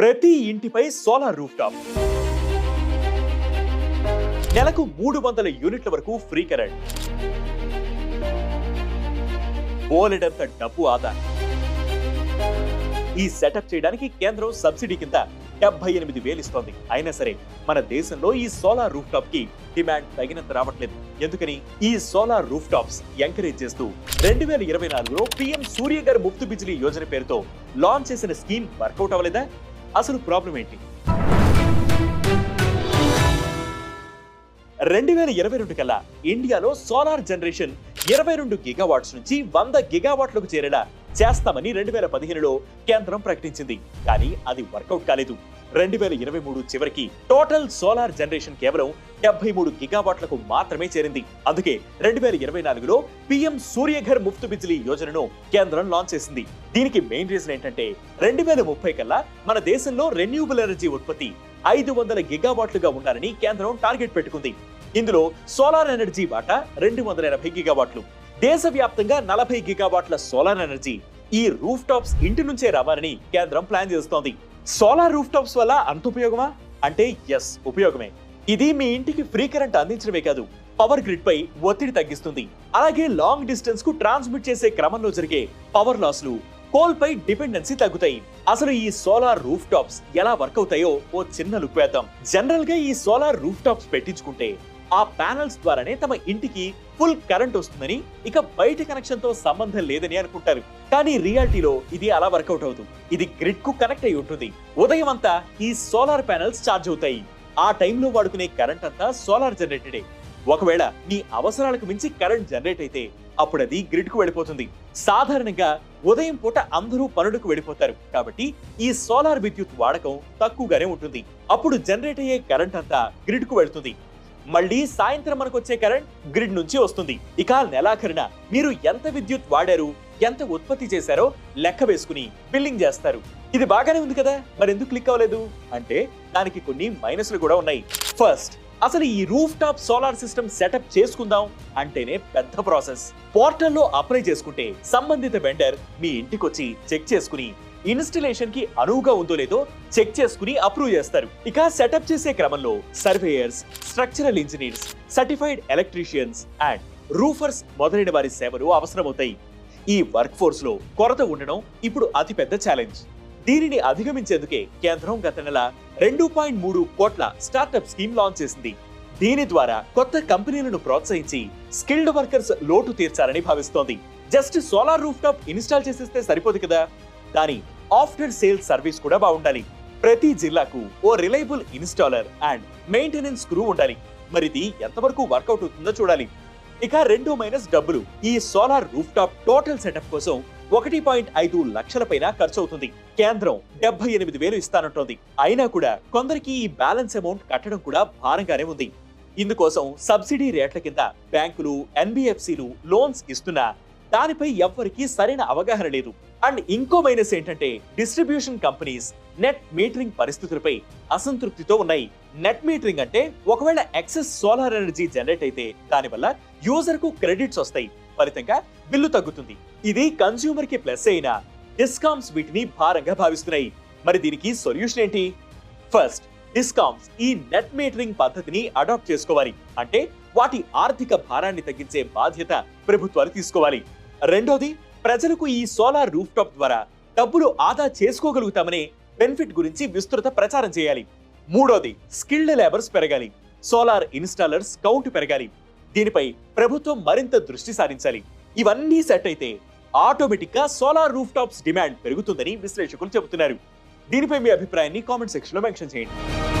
ప్రతి ఇంటిపై solar roof top నెలకు మూడు వందల యూనిట్ల వరకు ఫ్రీ కరెంట్. బోలెడంత డబ్బు ఆదా ఈ సెటప్ చేయడానికి కేంద్రం సబ్సిడీ కింద డెబ్బై ఎనిమిది వేలు ఇస్తోంది. అయినా సరే మన దేశంలో ఈ సోలార్ రూఫ్ టాప్కి డిమాండ్ తగినంత రావట్లేదు. ఎందుకని? ఈ సోలార్ రూఫ్ టాప్స్ ఎంకరేజ్ చేస్తూ రెండు వేల ఇరవై నాలుగులో పిఎం సూర్యగర్ ముఫ్తు బిజిలీ యోజన పేరుతో లాంచ్ చేసిన స్కీమ్ వర్కౌట్ అవ్వలేదా? అసలు ప్రాబ్లం ఏంటి? రెండు వేల ఇరవై రెండు కల్లా ఇండియాలో సోలార్ జనరేషన్ ఇరవై రెండు గిగావాట్స్ నుంచి వంద గిగావాట్లకు చేరేలా చేస్తామని రెండు వేల పదిహేనులో కేంద్రం ప్రకటించింది. కానీ అది వర్కౌట్ కాలేదు. రెండు వేల ఇరవై మూడు చివరికి టోటల్ సోలార్ జనరేషన్ కేవలం డెబ్బై మూడు గిగావాట్లకు మాత్రమే చేరింది. అందుకే రెండు వేల ఇరవై నాలుగులో పిఎం సూర్యఘర్ ముఫ్తు బిజిలీ యోజనను కేంద్రం లాంచ్ చేసింది. దీనికి మెయిన్ రీజన్ ఏంటంటే రెండు వేల ముప్పై కల్లా మన దేశంలో రెన్యూబుల్ ఎనర్జీ ఉత్పత్తి ఐదు వందల గిగావాట్లుగా ఉండాలని కేంద్రం టార్గెట్ పెట్టుకుంది. ఇందులో సోలార్ ఎనర్జీ వాటా రెండు వందల ఎనభై గిగావాట్లు. దేశవ్యాప్తంగా నలభై గిగావాట్ల సోలార్ ఎనర్జీ ఈ రూఫ్ టాప్స్ ఇంటి నుంచే రావాలని కేంద్రం ప్లాన్ చేస్తోంది. సోలార్ రూఫ్ టాప్స్ వల్ల అంత ఉపయోగమా? అంటే ఎస్ ఉపయోగమే. ఇది మీ ఇంటికి ఫ్రీ కరెంట్ అందించడమే కాదు పవర్ గ్రిడ్ పై ఒత్తిడి తగ్గిస్తుంది. అలాగే లాంగ్ డిస్టెన్స్కు ట్రాన్స్మిట్ చేసే క్రమంలో జరిగే పవర్ లాస్లు కోల్ పై డిపెండెన్సీ తగ్గుతాయి. అసలు ఈ సోలార్ రూఫ్ టాప్స్ ఎలా వర్క్ అవుతాయో ఓ చిన్న లుక్ వేద్దాం. జనరల్గా ఈ సోలార్ రూఫ్ టాప్స్ పెట్టించుకుంటే ఆ ప్యానల్స్ ద్వారానే తమ ఇంటికి ఫుల్ కరెంట్ వస్తుందని ఇక బయట కనెక్షన్తో సంబంధం లేదని అనుకుంటారు. కానీ రియాలిటీలో ఇది అలా వర్కౌట్ అవుతుంది. ఇది గ్రిడ్కు కనెక్ట్ అయి ఉంటుంది. ఉదయం అంతా ఈ సోలార్ ప్యానల్స్ ఛార్జ్ అవుతాయి. ఆ టైంలో వాడుకునే కరెంట్ అంతా సోలార్ జనరేటెడే. ఒకవేళ నీ అవసరాలకు మించి కరెంట్ జనరేట్ అయితే అప్పుడు అది గ్రిడ్కు వెళ్ళిపోతుంది. సాధారణంగా ఉదయం పూట అందరూ పనులకు వెళ్ళిపోతారు. కాబట్టి ఈ సోలార్ విద్యుత్ వాడకం తక్కువగానే ఉంటుంది. అప్పుడు జనరేట్ అయ్యే కరెంట్ అంతా గ్రిడ్కు వెళ్తుంది. మళ్ళీ సాయంత్రం మనకు వచ్చే కరెంట్ గ్రిడ్ నుంచి వస్తుంది. ఇక నెలాఖరున మీరు ఎంత విద్యుత్ వాడారు ఎంత ఉత్పత్తి చేశారో లెక్క వేసుకుని బిల్లింగ్ చేస్తారు. ఇది బాగానే ఉంది కదా? మరి ఎందుకు క్లిక్ అవ్వలేదు? అంటే దానికి కొన్ని మైనస్లు కూడా ఉన్నాయి. ఫస్ట్ అసలు ఈ roof top solar system setup చేసుకుందాం అంటేనే పెద్ద ప్రాసెస్ పోర్టల్లో అప్లై చేసుకుంటే సంబంధిత వెండర్ మీ ఇంటికొచ్చి చెక్ చేసుకుని ఇన్స్టలేషన్కి అనువుగా ఉందో లేదో చెక్ చేసుకుని అప్రూవ్ చేస్తారు. ఇక సెటప్ చేసే క్రమంలో surveyors structural engineers certified electricians and roofers మొదలైన వారి సేవలు అవసరమవుతాయి. ఈ వర్క్ ఫోర్స్లో కొరత ఉండడం ఇప్పుడు అతిపెద్ద ఛాలెంజ్. దీనిని అధిగమించేందుకే కేంద్రం గత నెల రెండు పాయింట్ మూడు కోట్ల స్టార్టప్ స్కీమ్ లాంచ్ చేసింది. దీని ద్వారా కొత్త కంపెనీలను ప్రోత్సహించి స్కిల్డ్ వర్కర్స్ లోటు తీర్చాలని భావిస్తోంది. Just solar roof top install చేసేస్తే సరిపోదు కదా? దాని ఆఫ్టర్ సేల్ సర్వీస్ కూడా బాగుండాలి. ప్రతి జిల్లాకు ఓ reliable installer and maintenance crew ఉండాలి. మరిది ఎంతవరకు వర్కౌట్ అవుతుందో చూడాలి. ఇక రెండు మైనస్ డబ్బులు. ఈ solar roof top total setup కోసం ఒకటి పాయింట్ ఐదు లక్షల పైన ఖర్చు అవుతుంది కేంద్రం డెబ్బై ఎనిమిది వేలు ఇస్తానంటోంది. అయినా కూడా కొందరికి ఈ బ్యాలెన్స్ అమౌంట్ కట్టడం కూడా భారంగానే ఉంది. ఇందుకోసం సబ్సిడీ రేట్ల కింద బ్యాంకులు ఎన్బిఎఫ్సిలు లోన్స్ ఇస్తున్నా దానిపై ఎవ్వరికీ సరైన అవగాహన లేదు. అండ్ ఇంకో మైనస్ ఏంటంటే డిస్ట్రిబ్యూషన్ కంపెనీస్ నెట్ మీటరింగ్ పరిస్థితులపై అసంతృప్తితో ఉన్నాయి. నెట్ మీటరింగ్ అంటే ఒకవేళ ఎక్సెస్ సోలార్ ఎనర్జీ జనరేట్ అయితే దానివల్ల యూజర్కు క్రెడిట్స్ వస్తాయి. ఫలితంగా బిల్లు తగ్గుతుంది. ఇది కన్స్యూమర్కి ప్లస్ అయినా డిస్కామ్స్ వీటిని భారంగా భావిస్తున్నాయి. మరి దీనికి సొల్యూషన్ ఏంటి? ఫస్ట్ డిస్కామ్స్ ఈ నెట్ మీటరింగ్ పద్ధతిని అడాప్ట్ చేసుకోవాలి. అంటే వాటి ఆర్థిక భారాన్ని తగ్గించే బాధ్యత ప్రభుత్వాలు తీసుకోవాలి. రెండోది ప్రజలకు ఈ సోలార్ రూఫ్ టాప్ ద్వారా డబ్బులు ఆదా చేసుకోగలుగుతామనే బెనిఫిట్ గురించి విస్తృత ప్రచారం చేయాలి. మూడోది స్కిల్డ్ లేబర్స్ పెరగాలి. సోలార్ ఇన్స్టాలర్స్ కౌంట్ పెరగాలి. దీనిపై ప్రభుత్వం మరింత దృష్టి సారించాలి. ఇవన్నీ సెట్ అయితే ఆటోమేటిక్గా సోలార్ రూఫ్ టాప్స్ డిమాండ్ పెరుగుతుందని విశ్లేషకులు చెబుతున్నారు. దీనిపై మీ అభిప్రాయాన్ని కామెంట్ సెక్షన్లో మెన్షన్ చేయండి.